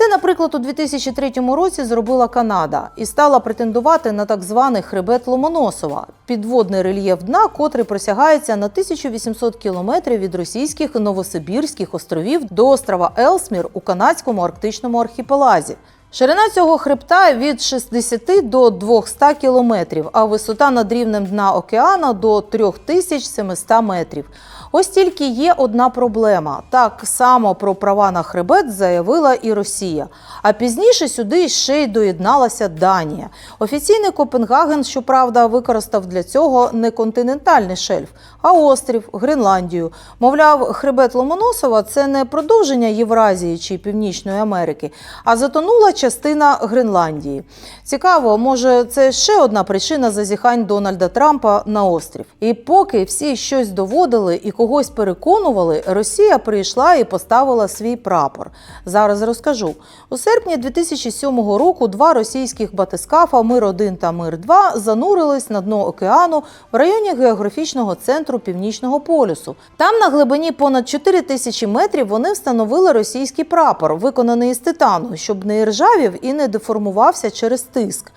Це, наприклад, у 2003 році зробила Канада і стала претендувати на так званий хребет Ломоносова підводний рельєф дна, котрий просягається на 1800 кілометрів від російських Новосибірських островів до острова Елсмір у канадському арктичному архіпелазі. Ширина цього хребта від 60 до 200 кілометрів, а висота над рівнем дна океану до 3700 метрів. Ось тільки є одна проблема. Так само про права на хребет заявила і Росія. А пізніше сюди ще й доєдналася Данія. Офіційний Копенгаген, щоправда, використав для цього не континентальний шельф, а острів Гренландію. Мовляв, хребет Ломоносова це не продовження Євразії чи Північної Америки, а затонула частина Гренландії. Цікаво, може, це ще одна причина зазіхань Дональда Трампа на острів. І поки всі щось доводили і когось переконували, Росія прийшла і поставила свій прапор. Зараз розкажу. У серпні 2007 року два російських батискафа Мир 1 та Мир 2 занурились на дно океану в районі географічного центру Північного полюсу. Там на глибині понад 4 тисячі метрів вони встановили російський прапор, виконаний із титану, щоб не іржавів і не деформувався через тиск.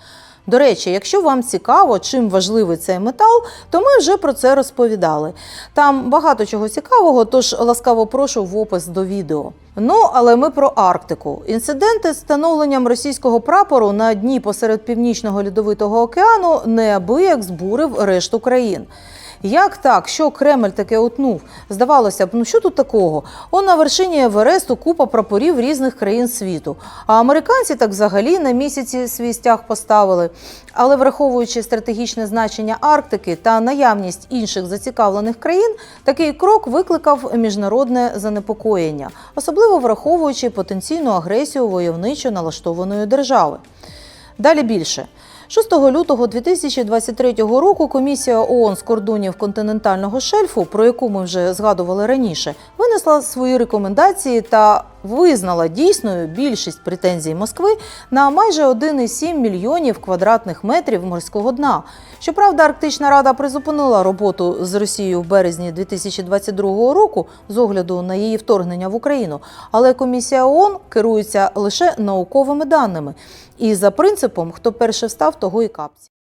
До речі, якщо вам цікаво, чим важливий цей метал, то ми вже про це розповідали. Там багато чого цікавого, тож ласкаво прошу в опис до відео. Ну, але ми про Арктику. Інциденти з встановленням російського прапору на дні посеред північного льодовитого океану неабияк збурив решту країн. Як так, що Кремль таке утнув? Здавалося б, ну що тут такого? Он на вершині Евересту купа прапорів різних країн світу. А американці так взагалі на місяці свій стяг поставили. Але враховуючи стратегічне значення Арктики та наявність інших зацікавлених країн, такий крок викликав міжнародне занепокоєння, особливо враховуючи потенційну агресію войовничо налаштованої держави. Далі більше. 6 лютого 2023 року комісія ООН з кордонів континентального шельфу, про яку ми вже згадували раніше, винесла свої рекомендації та визнала дійсною більшість претензій Москви на майже 1,7 мільйонів квадратних метрів морського дна. Щоправда, Арктична Рада призупинила роботу з Росією в березні 2022 року з огляду на її вторгнення в Україну, але комісія ООН керується лише науковими даними і за принципом, хто перше встав, того і капці.